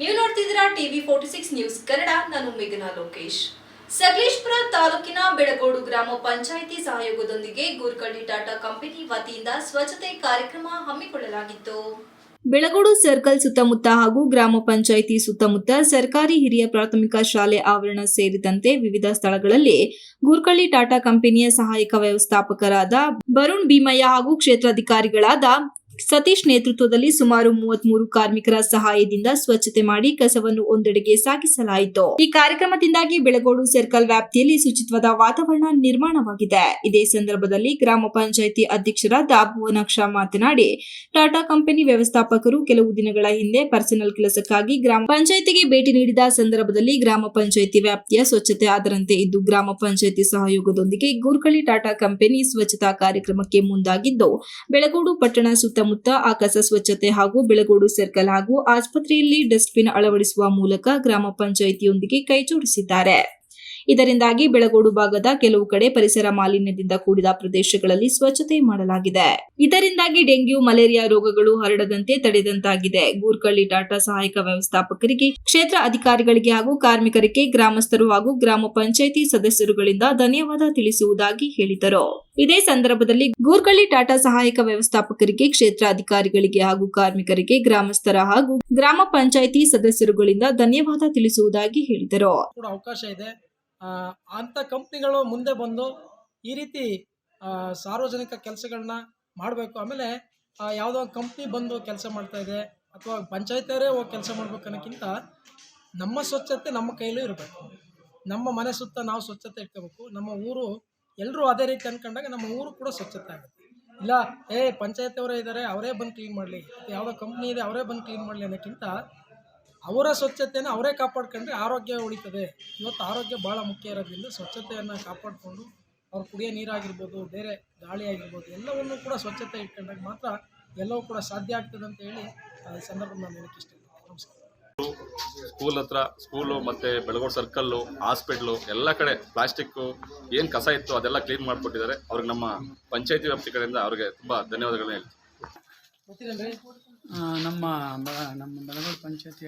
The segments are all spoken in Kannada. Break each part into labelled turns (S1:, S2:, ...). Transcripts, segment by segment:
S1: ನೀವು ನೋಡ್ತಿದ್ದೀರಾ TV forty six news Kannada, ನಾನು ಮೇಘನಾ ಲೋಕೇಶ್. ಸಕಲೇಶ್ಪುರ ತಾಲೂಕಿನ ಬೆಳಗೋಡು ಗ್ರಾಮ ಪಂಚಾಯಿತಿ ಸಹಯೋಗದೊಂದಿಗೆ ಗೂರ್ಕಳ್ಳಿ ಟಾಟಾ ಕಂಪನಿ ವತಿಯಿಂದ ಸ್ವಚ್ಛತೆ ಕಾರ್ಯಕ್ರಮ ಹಮ್ಮಿಕೊಳ್ಳಲಾಗಿತ್ತು. ಬೆಳಗೋಡು ಸರ್ಕಲ್ ಸುತ್ತಮುತ್ತ ಹಾಗೂ ಗ್ರಾಮ ಪಂಚಾಯಿತಿ ಸುತ್ತಮುತ್ತ ಸರ್ಕಾರಿ ಹಿರಿಯ ಪ್ರಾಥಮಿಕ ಶಾಲೆ ಆವರಣ ಸೇರಿದಂತೆ ವಿವಿಧ ಸ್ಥಳಗಳಲ್ಲಿ ಗೂರ್ಕಳ್ಳಿ ಟಾಟಾ ಕಂಪನಿಯ ಸಹಾಯಕ ವ್ಯವಸ್ಥಾಪಕರಾದ ಬರುಣ್ ಭೀಮಯ್ಯ ಹಾಗೂ ಕ್ಷೇತ್ರಾಧಿಕಾರಿಗಳಾದ ಸತೀಶ್ ನೇತೃತ್ವದಲ್ಲಿ ಸುಮಾರು ಮೂವತ್ಮೂರು ಕಾರ್ಮಿಕರ ಸಹಾಯದಿಂದ ಸ್ವಚ್ಛತೆ ಮಾಡಿ ಕಸವನ್ನು ಒಂದೆಡೆಗೆ ಸಾಗಿಸಲಾಯಿತು. ಈ ಕಾರ್ಯಕ್ರಮದಿಂದಾಗಿ ಬೆಳಗೋಡು ಸರ್ಕಲ್ ವ್ಯಾಪ್ತಿಯಲ್ಲಿ ಶುಚಿತ್ವದ ವಾತಾವರಣ ನಿರ್ಮಾಣವಾಗಿದೆ. ಇದೇ ಸಂದರ್ಭದಲ್ಲಿ ಗ್ರಾಮ ಪಂಚಾಯಿತಿ ಅಧ್ಯಕ್ಷರಾದ ಭುವನಾಕ್ಷ ಮಾತನಾಡಿ, ಟಾಟಾ ಕಂಪನಿ ವ್ಯವಸ್ಥಾಪಕರು ಕೆಲವು ದಿನಗಳ ಹಿಂದೆ ಪರ್ಸನಲ್ ಕೆಲಸಕ್ಕಾಗಿ ಗ್ರಾಮ ಪಂಚಾಯಿತಿಗೆ ಭೇಟಿ ನೀಡಿದ ಸಂದರ್ಭದಲ್ಲಿ ಗ್ರಾಮ ಪಂಚಾಯಿತಿ ವ್ಯಾಪ್ತಿಯ ಸ್ವಚ್ಛತೆ ಅದರಂತೆ ಇದ್ದು, ಗ್ರಾಮ ಪಂಚಾಯಿತಿ ಸಹಯೋಗದೊಂದಿಗೆ ಗೂರ್ಕಳಿ ಟಾಟಾ ಕಂಪನಿ ಸ್ವಚ್ಛತಾ ಕಾರ್ಯಕ್ರಮಕ್ಕೆ ಮುಂದಾಗಿದ್ದು, ಬೆಳಗೋಡು ಪಟ್ಟಣ ಸುತ್ತಮುತ್ತ ಆಕಾಶ ಸ್ವಚ್ಛತೆ ಹಾಗೂ ಬೆಳಗೋಡು ಸರ್ಕಲ್ ಹಾಗೂ ಆಸ್ಪತ್ರೆಯಲ್ಲಿ ಡಸ್ಟ್ಬಿನ್ ಅಳವಡಿಸುವ ಮೂಲಕ ಗ್ರಾಮ ಪಂಚಾಯಿತಿಯೊಂದಿಗೆ ಕೈಜೋಡಿಸಿದ್ದಾರೆ. ಇದರಿಂದಾಗಿ ಬೆಳಗೋಡು ಭಾಗದ ಕೆಲವು ಕಡೆ ಪರಿಸರ ಮಾಲಿನ್ಯದಿಂದ ಕೂಡಿದ ಪ್ರದೇಶಗಳಲ್ಲಿ ಸ್ವಚ್ಛತೆ ಮಾಡಲಾಗಿದೆ. ಇದರಿಂದಾಗಿ ಡೆಂಗ್ಯೂ, ಮಲೇರಿಯಾ ರೋಗಗಳು ಹರಡದಂತೆ ತಡೆದಂತಾಗಿದೆ. ಗೂರ್ಕಳ್ಳಿ ಟಾಟಾ ಸಹಾಯಕ ವ್ಯವಸ್ಥಾಪಕರಿಗೆ, ಕ್ಷೇತ್ರ ಅಧಿಕಾರಿಗಳಿಗೆ ಹಾಗೂ ಕಾರ್ಮಿಕರಿಗೆ, ಗ್ರಾಮಸ್ಥರು ಹಾಗೂ ಗ್ರಾಮ ಪಂಚಾಯಿತಿ ಸದಸ್ಯರುಗಳಿಂದ ಧನ್ಯವಾದ ತಿಳಿಸುವುದಾಗಿ ಹೇಳಿದರು. ಇದೇ ಸಂದರ್ಭದಲ್ಲಿ ಗೂರ್ಕಳ್ಳಿ ಟಾಟಾ ಸಹಾಯಕ ವ್ಯವಸ್ಥಾಪಕರಿಗೆ, ಕ್ಷೇತ್ರ ಅಧಿಕಾರಿಗಳಿಗೆ ಹಾಗೂ ಕಾರ್ಮಿಕರಿಗೆ, ಗ್ರಾಮಸ್ಥರ ಹಾಗೂ ಗ್ರಾಮ ಪಂಚಾಯಿತಿ ಸದಸ್ಯರುಗಳಿಂದ ಧನ್ಯವಾದ ತಿಳಿಸುವುದಾಗಿ ಹೇಳಿದರು.
S2: ಅವಕಾಶ ಇದೆ. ಅಂಥ ಕಂಪ್ನಿಗಳು ಮುಂದೆ ಬಂದು ಈ ರೀತಿ ಸಾರ್ವಜನಿಕ ಕೆಲಸಗಳನ್ನ ಮಾಡಬೇಕು. ಆಮೇಲೆ ಯಾವುದೋ ಕಂಪ್ನಿ ಬಂದು ಕೆಲಸ ಮಾಡ್ತಾ ಇದೆ ಅಥವಾ ಪಂಚಾಯತಿಯವರೇ ಹೋಗಿ ಕೆಲಸ ಮಾಡ್ಬೇಕು ಅನ್ನೋಕ್ಕಿಂತ ನಮ್ಮ ಸ್ವಚ್ಛತೆ ನಮ್ಮ ಕೈಲೂ ಇರಬೇಕು. ನಮ್ಮ ಮನೆ ಸುತ್ತ ನಾವು ಸ್ವಚ್ಛತೆ ಇಟ್ಕೋಬೇಕು. ನಮ್ಮ ಊರು ಎಲ್ಲರೂ ಅದೇ ರೀತಿ ಅಂದ್ಕೊಂಡಾಗ ನಮ್ಮ ಊರು ಕೂಡ ಸ್ವಚ್ಛತೆ ಆಗುತ್ತೆ. ಇಲ್ಲ, ಏ ಪಂಚಾಯತಿಯವರೇ ಇದ್ದಾರೆ ಅವರೇ ಬಂದು ಕ್ಲೀನ್ ಮಾಡಲಿ. ಯಾವುದೋ ಕಂಪ್ನಿ ಇದೆ, ಅವರೇ ಬಂದು ಕ್ಲೀನ್ ಮಾಡಲಿ ಅನ್ನೋಕ್ಕಿಂತ ಅವರ ಸ್ವಚ್ಛತೆಯನ್ನು ಅವರೇ ಕಾಪಾಡ್ಕೊಂಡ್ರೆ ಆರೋಗ್ಯ ಉಳಿತದೆ. ಇವತ್ತು ಆರೋಗ್ಯ ಭಾಳ ಮುಖ್ಯ ಇರೋದ್ರಿಂದ ಸ್ವಚ್ಛತೆಯನ್ನು ಕಾಪಾಡಿಕೊಂಡು ಅವ್ರು ಕುಡಿಯೋ ನೀರಾಗಿರ್ಬೋದು ಬೇರೆ ಗಾಳಿ ಆಗಿರ್ಬೋದು ಎಲ್ಲವನ್ನೂ ಕೂಡ ಸ್ವಚ್ಛತೆ ಇಟ್ಕೊಂಡಾಗ ಮಾತ್ರ ಎಲ್ಲವೂ ಕೂಡ ಸಾಧ್ಯ ಆಗ್ತದೆ ಅಂತ ಹೇಳಿ ಈ ಸಂದರ್ಭ ನಾನು ಹೇಳಕ್ಕೆ ನಮಸ್ಕಾರ.
S3: ಸ್ಕೂಲ್ ಹತ್ರ ಸ್ಕೂಲು ಮತ್ತು ಬೆಳಗೋಡು ಸರ್ಕಲ್ಲು ಹಾಸ್ಪಿಟ್ಲು ಎಲ್ಲ ಕಡೆ ಪ್ಲಾಸ್ಟಿಕ್ಕು ಏನು ಕಸ ಇತ್ತು ಅದೆಲ್ಲ ಕ್ಲೀನ್ ಮಾಡಿಕೊಟ್ಟಿದ್ದಾರೆ. ಅವ್ರಿಗೆ ನಮ್ಮ ಪಂಚಾಯತಿ ವ್ಯಾಪ್ತಿ ಕಡೆಯಿಂದ ಅವ್ರಿಗೆ ತುಂಬ ಧನ್ಯವಾದಗಳನ್ನ
S4: ಆ, ನಮ್ಮ ಬ- ನಮ್ಮ ಬೆಳಗೋಡು ಪಂಚಾಯತಿ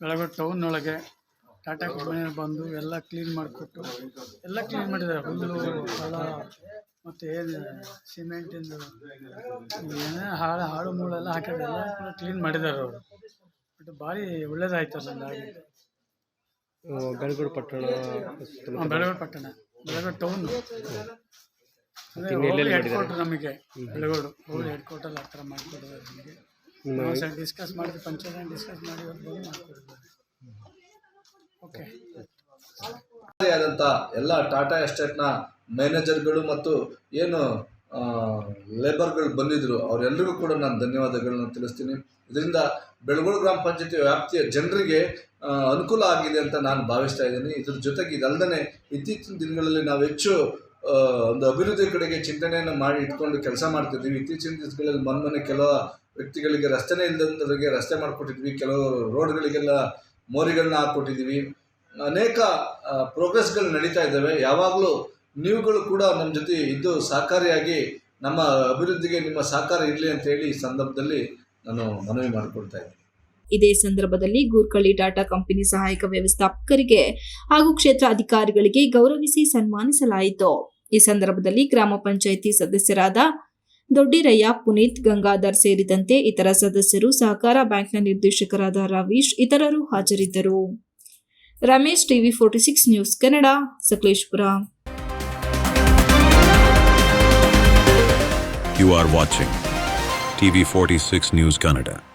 S4: ಟೌನ್ ಟೌನ್ನೊಳಗೆ ಟಾಟಾ ಕಂಪನಿ ಬಂದು ಎಲ್ಲ ಕ್ಲೀನ್ ಮಾಡಿಕೊಟ್ಟು ಎಲ್ಲ ಕ್ಲೀನ್ ಮಾಡಿದ್ದಾರೆ. ಹುಲ್ಲು ಹೊಲ ಮತ್ತು ಏನು ಸಿಮೆಂಟಿಂದು ಏನೇ ಹಾಳು ಹಾಳು ಮೂಳೆಲ್ಲ ಹಾಕಿದ್ರೆ ಎಲ್ಲ ಕೂಡ ಕ್ಲೀನ್ ಮಾಡಿದ್ದಾರೆ ಅವರು. ಬಟ್ ಭಾರಿ ಒಳ್ಳೇದಾಯ್ತಲ್ಲ ಹಂಗಾಗಿ
S5: ಬೆಳಗೋಡು ಪಟ್ಟಣ.
S4: ಬೆಳಗೋಡು ಪಟ್ಟಣ ಬೆಳಗೋಡು ಟೌನು ಹೆಡ್ ಕ್ವಾರ್ಟರ್ ನಮಗೆ ಬೆಳಗೋಡು. ಹೋಗಿ ಹೆಡ್ ಕ್ವಾರ್ಟರ್ ಆ ಥರ ಮಾಡಿಕೊಟ್ಟಿದ್ದಾರೆ ನಮಗೆ. ನಾವು ಸರ್ ಡಿಸ್ಕಸ್ ಮಾಡಿದ್ವಿ ಪಂಚಾಯತ್ ಡಿಸ್ಕಸ್ ಮಾಡಿ ಅವ್ರು ಬಂದು ಮಾಡಿಕೊಡಿದ್ದಾರೆ ಓಕೆ
S6: ಆದಂಥ ಎಲ್ಲ ಟಾಟಾ ಎಸ್ಟೇಟ್ನ ಮ್ಯಾನೇಜರ್ಗಳು ಮತ್ತು ಏನು ಆ, ಲೇಬರ್ಗಳು ಬಂದಿದ್ರು. ಅವರೆಲ್ಲರಿಗೂ ಕೂಡ ನಾನು ಧನ್ಯವಾದಗಳನ್ನ ತಿಳಿಸ್ತೀನಿ. ಇದರಿಂದ ಬೆಳಗೋಡು ಗ್ರಾಮ ಪಂಚಾಯತಿ ವ್ಯಾಪ್ತಿಯ ಜನರಿಗೆ ಅನುಕೂಲ ಆಗಿದೆ ಅಂತ ನಾನು ಭಾವಿಸ್ತಾ ಇದ್ದೀನಿ. ಇದ್ರ ಜೊತೆಗೆ ಇದಲ್ಲದೆ ಇತ್ತೀಚಿನ ದಿನಗಳಲ್ಲಿ ನಾವು ಹೆಚ್ಚು ಒಂದು ಅಭಿವೃದ್ಧಿ ಕಡೆಗೆ ಚಿಂತನೆಯನ್ನು ಮಾಡಿ ಇಟ್ಕೊಂಡು ಕೆಲಸ ಮಾಡ್ತಿದ್ದೀವಿ. ಇತ್ತೀಚಿನ ದಿವಸಗಳಲ್ಲಿ ಮನೆ ಕೆಲವು ವ್ಯಕ್ತಿಗಳಿಗೆ ರಸ್ತೆನೇ ಇಲ್ಲದಂಥವ್ರಿಗೆ ರಸ್ತೆ ಮಾಡಿಕೊಟ್ಟಿದ್ವಿ. ಕೆಲವು ರೋಡ್ಗಳಿಗೆಲ್ಲ ಮೋರಿಗಳನ್ನ ಹಾಕ್ಕೊಟ್ಟಿದ್ದೀವಿ. ಅನೇಕ ಪ್ರೋಗ್ರೆಸ್ಗಳು ನಡೀತಾ ಇದ್ದಾವೆ. ಯಾವಾಗಲೂ ನೀವುಗಳು ಕೂಡ ನಮ್ಮ ಜೊತೆ ಇದ್ದು ಸಹಕಾರಿಯಾಗಿ ನಮ್ಮ ಅಭಿವೃದ್ಧಿಗೆ ನಿಮ್ಮ ಸಹಕಾರ ಇರಲಿ ಅಂತ ಹೇಳಿ ಈ ಸಂದರ್ಭದಲ್ಲಿ ನಾನು ಮನವಿ ಮಾಡಿಕೊಡ್ತಾ ಇದ್ದೀನಿ.
S1: ಇದೇ ಸಂದರ್ಭದಲ್ಲಿ ಗೂರ್ಕಳ್ಳಿ ಟಾಟಾ ಕಂಪನಿ ಸಹಾಯಕ ವ್ಯವಸ್ಥಾಪಕರಿಗೆ ಹಾಗೂ ಕ್ಷೇತ್ರ ಅಧಿಕಾರಿಗಳಿಗೆ ಗೌರವಿಸಿ ಸನ್ಮಾನಿಸಲಾಯಿತು. ಈ ಸಂದರ್ಭದಲ್ಲಿ ಗ್ರಾಮ ಪಂಚಾಯಿತಿ ಸದಸ್ಯರಾದ ದೊಡ್ಡಿರಯ್ಯ, ಪುನೀತ್ ಗಂಗಾಧರ್ ಸೇರಿದಂತೆ ಇತರ ಸದಸ್ಯರು, ಸಹಕಾರ ಬ್ಯಾಂಕ್ನ ನಿರ್ದೇಶಕರಾದ ರವೀಶ್ ಇತರರು ಹಾಜರಿದ್ದರು. Ramesh TV forty six news Kannada, Sakleshpur.
S7: R are TV forty 46 news Canada.